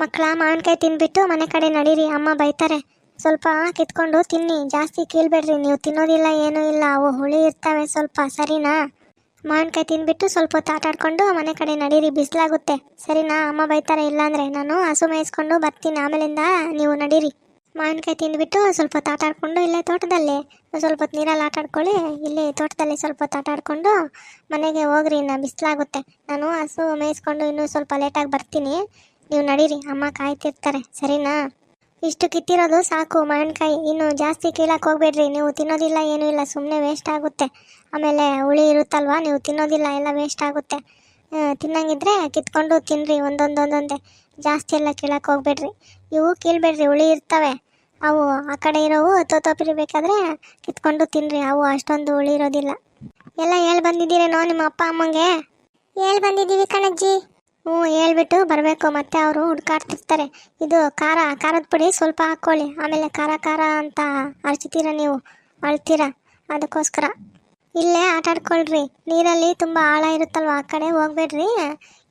ಮಕ್ಕಳ ಮಾವಿನಕಾಯಿ ತಿಂದ್ಬಿಟ್ಟು ಮನೆ ಕಡೆ ನಡೀರಿ, ಅಮ್ಮ ಬೈತಾರೆ. ಸ್ವಲ್ಪ ಕಿತ್ಕೊಂಡು ತಿನ್ನಿ, ಜಾಸ್ತಿ ಕೀಳ್ಬೇಡ್ರಿ, ನೀವು ತಿನ್ನೋದಿಲ್ಲ, ಏನೂ ಇಲ್ಲ, ಅವು ಹುಳಿ ಇರ್ತವೆ ಸ್ವಲ್ಪ, ಸರಿನಾ? ಮಾವಿನಕಾಯಿ ತಿಂದ್ಬಿಟ್ಟು ಸ್ವಲ್ಪ ಹೊತ್ತು ಆಟ ಆಡ್ಕೊಂಡು ಮನೆ ಕಡೆ ನಡೀರಿ, ಬಿಸಿಲಾಗುತ್ತೆ. ಸರಿನಾ? ಅಮ್ಮ ಬೈತಾರೆ, ಇಲ್ಲಾಂದ್ರೆ ನಾನು ಹಸು ಮೇಯಿಸ್ಕೊಂಡು ಬರ್ತೀನಿ, ಆಮೇಲಿಂದ ನೀವು ನಡೀರಿ. ಮಾವಿನಕಾಯಿ ತಿಂದ್ಬಿಟ್ಟು ಸ್ವಲ್ಪ ಹೊತ್ತು ಆಟ ಆಡ್ಕೊಂಡು ಇಲ್ಲೇ ತೋಟದಲ್ಲಿ, ಸ್ವಲ್ಪ ಹೊತ್ತು ನೀರಲ್ಲಿ ಆಟಾಡ್ಕೊಳ್ಳಿ ಇಲ್ಲಿ ತೋಟದಲ್ಲಿ ಸ್ವಲ್ಪ ಹೊತ್ತು ಆಟ ಆಡ್ಕೊಂಡು ಮನೆಗೆ ಹೋಗ್ರಿ, ಇನ್ನು ಬಿಸಿಲಾಗುತ್ತೆ. ನಾನು ಹಸು ಮೇಯಿಸ್ಕೊಂಡು ಇನ್ನೂ ಸ್ವಲ್ಪ ಲೇಟಾಗಿ ಬರ್ತೀನಿ. ನೀವು ನಡೀರಿ, ಅಮ್ಮ ಕಾಯ್ತಿರ್ತಾರೆ. ಸರಿನಾ? ಇಷ್ಟು ಕಿತ್ತಿರೋದು ಸಾಕು, ಮಾವಿನಕಾಯಿ. ಇನ್ನು ಜಾಸ್ತಿ ಕೀಳಕ್ಕೆ ಹೋಗ್ಬೇಡ್ರಿ. ನೀವು ತಿನ್ನೋದಿಲ್ಲ, ಏನೂ ಇಲ್ಲ ಸುಮ್ಮನೆ ವೇಸ್ಟ್ ಆಗುತ್ತೆ. ಆಮೇಲೆ ಹುಳಿ ಇರುತ್ತಲ್ವಾ, ನೀವು ತಿನ್ನೋದಿಲ್ಲ, ಎಲ್ಲ ವೇಸ್ಟ್ ಆಗುತ್ತೆ. ತಿನ್ನಂಗಿದ್ರೆ ಕಿತ್ಕೊಂಡು ತಿನ್ನಿರಿ ಒಂದೊಂದೊಂದೊಂದೇ. ಜಾಸ್ತಿ ಎಲ್ಲ ಕೀಳಕ್ಕೆ ಹೋಗ್ಬೇಡ್ರಿ. ಇವು ಕೀಳ್ಬೇಡ್ರಿ, ಹುಳಿ ಇರ್ತವೆ. ಅವು ಆ ಕಡೆ ಇರೋವು ತೋತೋಪಿರಿ ಬೇಕಾದರೆ ಕಿತ್ಕೊಂಡು ತಿನ್ನಿರಿ ಅವು ಅಷ್ಟೊಂದು ಹುಳಿ ಇರೋದಿಲ್ಲ. ಎಲ್ಲ ಹೇಳಿ ಬಂದಿದ್ದೀರೇನೋ ನಿಮ್ಮ ಅಪ್ಪ ಅಮ್ಮಂಗೆ? ಹೇಳಿ ಬಂದಿದ್ದೀವಿ ಕಣಜ್ಜಿ. ಹ್ಞೂ, ಹೇಳ್ಬಿಟ್ಟು ಬರಬೇಕು. ಮತ್ತೆ ಅವರು ಹುಡ್ಕಾಡ್ತಿರ್ತಾರೆ ಇದು ಖಾರ, ಖಾರದ ಪುಡಿ ಸ್ವಲ್ಪ ಹಾಕ್ಕೊಳ್ಳಿ. ಆಮೇಲೆ ಖಾರ ಖಾರ ಅಂತ ಅರ್ಚ್ತೀರ ನೀವು? ಅಳ್ತೀರ? ಅದಕ್ಕೋಸ್ಕರ. ಇಲ್ಲೇ ಆಟಾಡ್ಕೊಳ್ರಿ ನೀರಲ್ಲಿ ತುಂಬ ಆಳ ಇರುತ್ತಲ್ವ? ಆ ಕಡೆ ಹೋಗ್ಬೇಡ್ರಿ.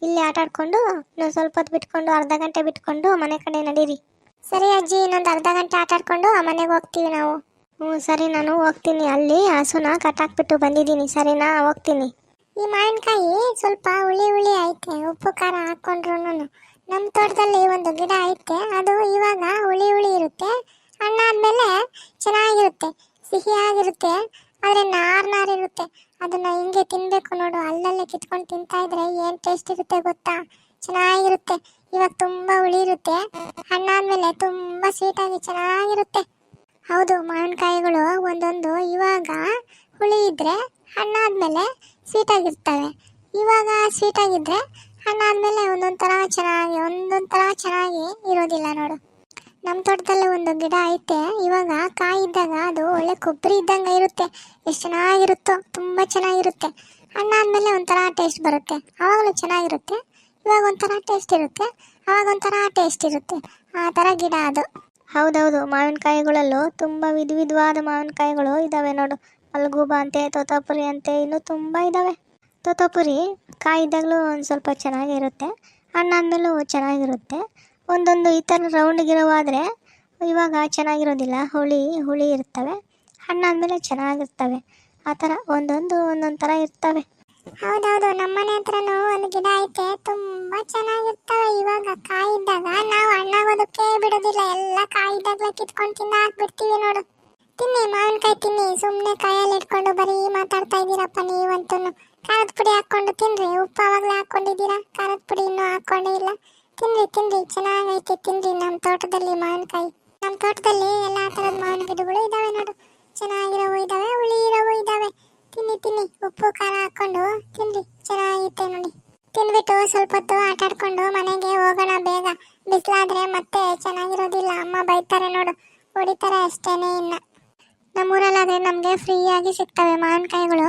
ಇಲ್ಲೇ ಆಟ ಆಡ್ಕೊಂಡು ಇನ್ನೊಂದು ಸ್ವಲ್ಪ ಹೊತ್ತು ಬಿಟ್ಕೊಂಡು ಅರ್ಧ ಗಂಟೆ ಬಿಟ್ಕೊಂಡು ಮನೆ ಕಡೆ ನಡೀರಿ. ಸರಿ ಅಜ್ಜಿ, ಇನ್ನೊಂದು ಅರ್ಧ ಗಂಟೆ ಆಟಾಡ್ಕೊಂಡು ಆ ಮನೆಗೆ ಹೋಗ್ತೀವಿ ನಾವು. ಹ್ಞೂ, ಸರಿ. ನಾನು ಹೋಗ್ತೀನಿ. ಅಲ್ಲಿ ಹಸುನ ಕಟ್ಟಾಕ್ಬಿಟ್ಟು ಬಂದಿದ್ದೀನಿ. ಸರಿನಾ? ಹೋಗ್ತೀನಿ. ಈ ಮಾವಿನಕಾಯಿ ಸ್ವಲ್ಪ ಹುಳಿ ಹುಳಿ ಐತೆ, ಉಪ್ಪು ಖಾರ ಹಾಕೊಂಡ್ರು ನಮ್ಮ ತೋಟದಲ್ಲಿ ಒಂದು ಗಿಡ ಐತೆ, ಅದು ಇವಾಗ ಹುಳಿ ಹುಳಿ ಇರುತ್ತೆ. ಹಣ್ಣು ಆದಮೇಲೆ ಚೆನ್ನಾಗಿರುತ್ತೆ, ಸಿಹಿಯಾಗಿರುತ್ತೆ ಆದರೆ ನಾರ್ ನಾರ್ ಇರುತ್ತೆ. ಅದನ್ನ ಹಿಂಗೆ ತಿನ್ಬೇಕು ನೋಡು, ಅಲ್ಲಲ್ಲೇ ಕಿತ್ಕೊಂಡು ತಿಂತಾ ಇದ್ರೆ ಏನ್ ಟೇಸ್ಟ್ ಇರುತ್ತೆ ಗೊತ್ತಾ? ಚೆನ್ನಾಗಿರುತ್ತೆ, ಇವಾಗ ತುಂಬಾ ಹುಳಿ ಇರುತ್ತೆ. ಹಣ್ಣಾದ್ಮೇಲೆ ತುಂಬಾ ಸ್ವೀಟ್ ಆಗಿ ಚೆನ್ನಾಗಿರುತ್ತೆ. ಹೌದು, ಮಾವಿನಕಾಯಿಗಳು ಒಂದೊಂದು ಇವಾಗ ಹುಳಿ ಇದ್ರೆ ಹಣ್ಣಾದಮೇಲೆ ಸ್ವೀಟ್ ಆಗಿರ್ತವೆ ಇವಾಗ ಸ್ವೀಟ್ ಆಗಿದ್ರೆ ಹಣ್ಣಾದ್ಮೇಲೆ ಒಂದೊಂದು ಥರ ಚೆನ್ನಾಗಿ ಒಂದೊಂದು ಥರ ಚೆನ್ನಾಗಿ ಇರೋದಿಲ್ಲ ನೋಡು. ನಮ್ಮ ತೋಟದಲ್ಲಿ ಒಂದು ಗಿಡ ಐತೆ. ಇವಾಗ ಕಾಯಿ ಇದ್ದಾಗ ಅದು ಒಳ್ಳೆ ಕೊಬ್ಬರಿ ಇದ್ದಂಗೆ ಇರುತ್ತೆ. ಎಷ್ಟು ಚೆನ್ನಾಗಿರುತ್ತೋ, ತುಂಬ ಚೆನ್ನಾಗಿರುತ್ತೆ. ಹಣ್ಣಾದ್ಮೇಲೆ ಒಂಥರ ಟೇಸ್ಟ್ ಬರುತ್ತೆ. ಆವಾಗಲೂ ಚೆನ್ನಾಗಿರುತ್ತೆ. ಇವಾಗ ಒಂಥರ ಟೇಸ್ಟ್ ಇರುತ್ತೆ. ಆವಾಗ ಒಂಥರ ಟೇಸ್ಟ್ ಇರುತ್ತೆ. ಆ ಥರ ಗಿಡ ಅದು. ಹೌದೌದು, ಮಾವಿನಕಾಯಿಗಳಲ್ಲೂ ತುಂಬ ವಿಧ ವಿಧವಾದ ಮಾವಿನಕಾಯಿಗಳು ಇದ್ದಾವೆ ನೋಡು. ಮಲ್ಗೂಬ ಅಂತೆ ತೋತಾಪುರಿ ಅಂತೆ ಇನ್ನೂ ತುಂಬ ಇದ್ದಾವೆ ತೋತಾಪುರಿ ಕಾಯಿ ಇದ್ದಾಗಲೂ ಒಂದು ಸ್ವಲ್ಪ ಚೆನ್ನಾಗಿರುತ್ತೆ ಹಣ್ಣಾದ್ಮೇಲೂ ಚೆನ್ನಾಗಿರುತ್ತೆ. ಒಂದೊಂದು ಈ ಥರ ರೌಂಡ್ಗಿರೋವಾದರೆ ಇವಾಗ ಚೆನ್ನಾಗಿರೋದಿಲ್ಲ, ಹುಳಿ ಹುಳಿ ಇರ್ತವೆ. ಹಣ್ಣಾದಮೇಲೆ ಚೆನ್ನಾಗಿರ್ತವೆ. ಆ ಥರ ಒಂದೊಂದು ಒಂದೊಂದು ಥರ ಇರ್ತವೆ. ಹೌದೌದು ನಮ್ಮನೆ ಹತ್ರನೂ ಒಂದು ಗಿಡ ಐತೆ, ತುಂಬಾ ಚೆನ್ನಾಗಿರ್ತವೆ. ಇವಾಗ ಕಾಯಿದ್ದಾಗ ನಾವು ಹಣ್ಣಾಗೋದಕ್ಕೆ ಬಿಡೋದಿಲ್ಲ, ಎಲ್ಲ ಕಾಯಿದ್ದಾಗಲೇ ಕಿತ್ಕೊಂಡು ತಿನ್ನ ಹಾಕ್ಬಿಡ್ತೀವಿ ನೋಡು. ತಿನ್ನಿ, ಮಾವಿನಕಾಯಿ ತಿನ್ನಿ. ಸುಮ್ಮನೆ ಕೈಯಲ್ಲಿ ಇಟ್ಕೊಂಡು ಬರೀ ಮಾತಾಡ್ತಾ ಇದ್ದೀರಪ್ಪ ನೀವಂತೂ. ಖಾರದ ಪುಡಿ ಹಾಕ್ಕೊಂಡು ತಿನ್ರಿ. ಉಪ್ಪು ಆವಾಗಲೇ ಹಾಕ್ಕೊಂಡಿದ್ದೀರಾ? ಖಾರದ ಪುಡಿ ಇನ್ನೂ ಹಾಕ್ಕೊಂಡೇ ಇಲ್ಲ. ತಿನ್ರಿ ತಿನ್ರಿ. ಚೆನ್ನಾಗೈತೆ, ತಿನ್ರಿ ನಮ್ಮ ತೋಟದಲ್ಲಿ ಮಾವಿನಕಾಯಿ. ನಮ್ಮ ತೋಟದಲ್ಲಿ ಎಲ್ಲ ಥರದ ಮಾವಿನ ಗಿಡಗಳು ಇದ್ದಾವೆ ನೋಡು. ಚೆನ್ನಾಗಿರೋವು ಇದ್ದಾವೆ ಹುಳಿ ಇರೋವು ಇದ್ದಾವೆ. ತಿನ್ನಿ ತಿನ್ನಿ. ಉಪ್ಪು, ಖಾರ ಹಾಕೊಂಡು ತಿನ್ರಿ. ಚೆನ್ನಾಗಿತ್ತೆ ನೋಡಿ. ತಿನ್ಬಿಟ್ಟು ಸ್ವಲ್ಪ ಹೊತ್ತು ಆಟ ಆಡ್ಕೊಂಡು ಮನೆಗೆ ಹೋಗೋಣ ಬೇಗ. ಬಿಸಿಲಾದ್ರೆ ಮತ್ತೆ ಚೆನ್ನಾಗಿರೋದಿಲ್ಲ. ಅಮ್ಮ ಬೈತಾರೆ ನೋಡು. ಹೊಡಿತಾರೆ ಅಷ್ಟೇನೆ ಇನ್ನ. ನಮ್ಮೂರಲ್ಲಾದ್ರೆ ನಮಗೆ ಫ್ರೀಯಾಗಿ ಸಿಗ್ತವೆ ಮಾವಿನಕಾಯಿಗಳು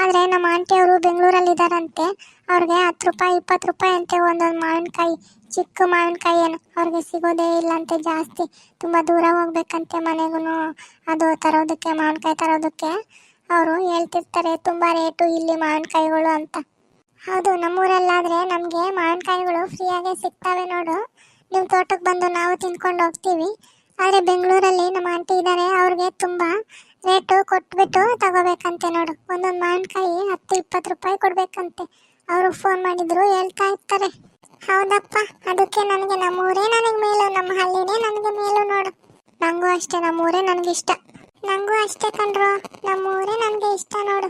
ಆದರೆ ನಮ್ಮ ಆಂಟಿಯವರು ಬೆಂಗಳೂರಲ್ಲಿ ಇದ್ದಾರಂತೆ ಅವ್ರಿಗೆ ಹತ್ತು ರೂಪಾಯಿ, ಇಪ್ಪತ್ತು ರೂಪಾಯಿ ಅಂತೆ ಒಂದೊಂದು ಮಾವಿನಕಾಯಿ ಚಿಕ್ಕ ಮಾವಿನಕಾಯಿ ಏನು? ಅವ್ರಿಗೆ ಸಿಗೋದೇ ಇಲ್ಲಂತೆ ಜಾಸ್ತಿ. ತುಂಬ ದೂರ ಹೋಗ್ಬೇಕಂತೆ ಮನೆಗೂ ಅದು ತರೋದಕ್ಕೆ ಮಾವಿನಕಾಯಿ ತರೋದಕ್ಕೆ. ಅವರು ಹೇಳ್ತಿರ್ತಾರೆ, ತುಂಬ ರೇಟು ಇಲ್ಲಿ ಮಾವಿನಕಾಯಿಗಳು ಅಂತ. ಹೌದು, ನಮ್ಮೂರಲ್ಲಾದರೆ ನಮಗೆ ಮಾವಿನಕಾಯಿಗಳು ಫ್ರೀಯಾಗೆ ಸಿಗ್ತವೆ ನೋಡು. ನಿಮ್ಮ ತೋಟಕ್ಕೆ ಬಂದು ನಾವು ತಿನ್ಕೊಂಡು ಹೋಗ್ತೀವಿ. ಆದರೆ ಬೆಂಗಳೂರಲ್ಲಿ ನಮ್ಮ ಆಂಟಿ ಇದ್ದಾರೆ ಅವ್ರಿಗೆ ತುಂಬ ರೇಟು ಕೊಟ್ಬಿಟ್ಟು ತಗೋಬೇಕಂತೆ ನೋಡು. ಒಂದೊಂದು ಮಾವಿನಕಾಯಿ ಹತ್ತು, ಇಪ್ಪತ್ತು ರೂಪಾಯಿ ಕೊಡ್ಬೇಕಂತೆ. ಅವರು ಫೋನ್ ಮಾಡಿದ್ರು, ಹೇಳ್ತಾ ಇರ್ತಾರೆ. ಹೌದಪ್ಪ, ಅದಕ್ಕೆ ನನಗೆ ನಮ್ಮೂರೇ ನನಗೆ ಮೇಲು, ನಮ್ಮ ಹಳ್ಳಿನೇ ನನಗೆ ಮೇಲು ನೋಡು. ನನಗೂ ಅಷ್ಟೇ, ನಮ್ಮೂರೇ ಇಷ್ಟ. ನನಗೂ ಅಷ್ಟೇ ಕಣ್ರು, ನಮ್ಮೂರೇ ನನಗೆ ಇಷ್ಟ ನೋಡು.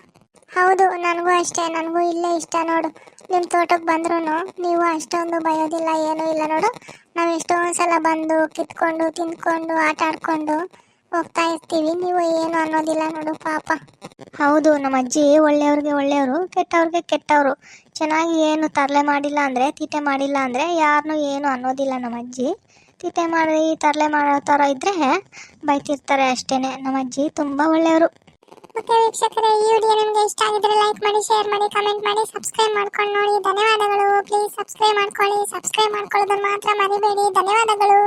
ಹೌದು, ನನಗೂ ಅಷ್ಟೇ, ನನಗೂ ಇಲ್ಲೇ ಇಷ್ಟ ನೋಡು. ನಿಮ್ಮ ತೋಟಕ್ಕೆ ಬಂದ್ರೂ ನೀವು ಅಷ್ಟೊಂದು ಬಯೋದಿಲ್ಲ, ಏನೂ ಇಲ್ಲ ನೋಡು. ನಾವು ಎಷ್ಟೊಂದು ಸಲ ಬಂದು ಕಿತ್ಕೊಂಡು, ತಿಂದ್ಕೊಂಡು, ಆಟ ಆಡ್ಕೊಂಡು ಹೋಗ್ತಾ ಇರ್ತೀವಿ. ನೀವು ಏನು ಅನ್ನೋದಿಲ್ಲ ನೋಡು ಪಾಪ. ಹೌದು, ನಮ್ಮ ಅಜ್ಜಿ ಒಳ್ಳೆಯವ್ರಿಗೆ ಒಳ್ಳೆಯವರು, ಕೆಟ್ಟವ್ರಿಗೆ ಕೆಟ್ಟವರು. ಚೆನ್ನಾಗಿ ಏನು ತರಲೆ ಮಾಡಿಲ್ಲ ಅಂದರೆ, ತೀಟೆ ಮಾಡಿಲ್ಲ ಅಂದರೆ ಯಾರನ್ನೂ ಏನು ಅನ್ನೋದಿಲ್ಲ ನಮ್ಮ ಅಜ್ಜಿ. ತೀಟೆ ಮಾಡಿ, ತರಲೆ ಮಾಡೋ ಥರ ಇದ್ದರೆ ಬೈತಿರ್ತಾರೆ ಅಷ್ಟೇ ನಮ್ಮ ಅಜ್ಜಿ ತುಂಬ ಒಳ್ಳೆಯವರು. ಓಕೆ ವೀಕ್ಷಕರೇ, ಈ ವಿಡಿಯೋ ನಿಮಗೆ ಇಷ್ಟ ಆಗಿದ್ರೆ ಲೈಕ್ ಮಾಡಿ ಶೇರ್ ಮಾಡಿ ಕಮೆಂಟ್ ಮಾಡಿ ಸಬ್ಸ್ಕ್ರೈಬ್ ಮಾಡ್ಕೊಂಡು ನೋಡಿ. ಧನ್ಯವಾದಗಳು. ಪ್ಲೀಸ್ ಸಬ್ಸ್ಕ್ರೈಬ್ ಮಾಡ್ಕೊಳ್ಳಿ. ಸಬ್ಸ್ಕ್ರೈಬ್ ಮಾಡ್ಕೊಳ್ಳೋದನ್ನು ಮಾತ್ರ ಮರಿಬೇಡಿ. ಧನ್ಯವಾದಗಳು.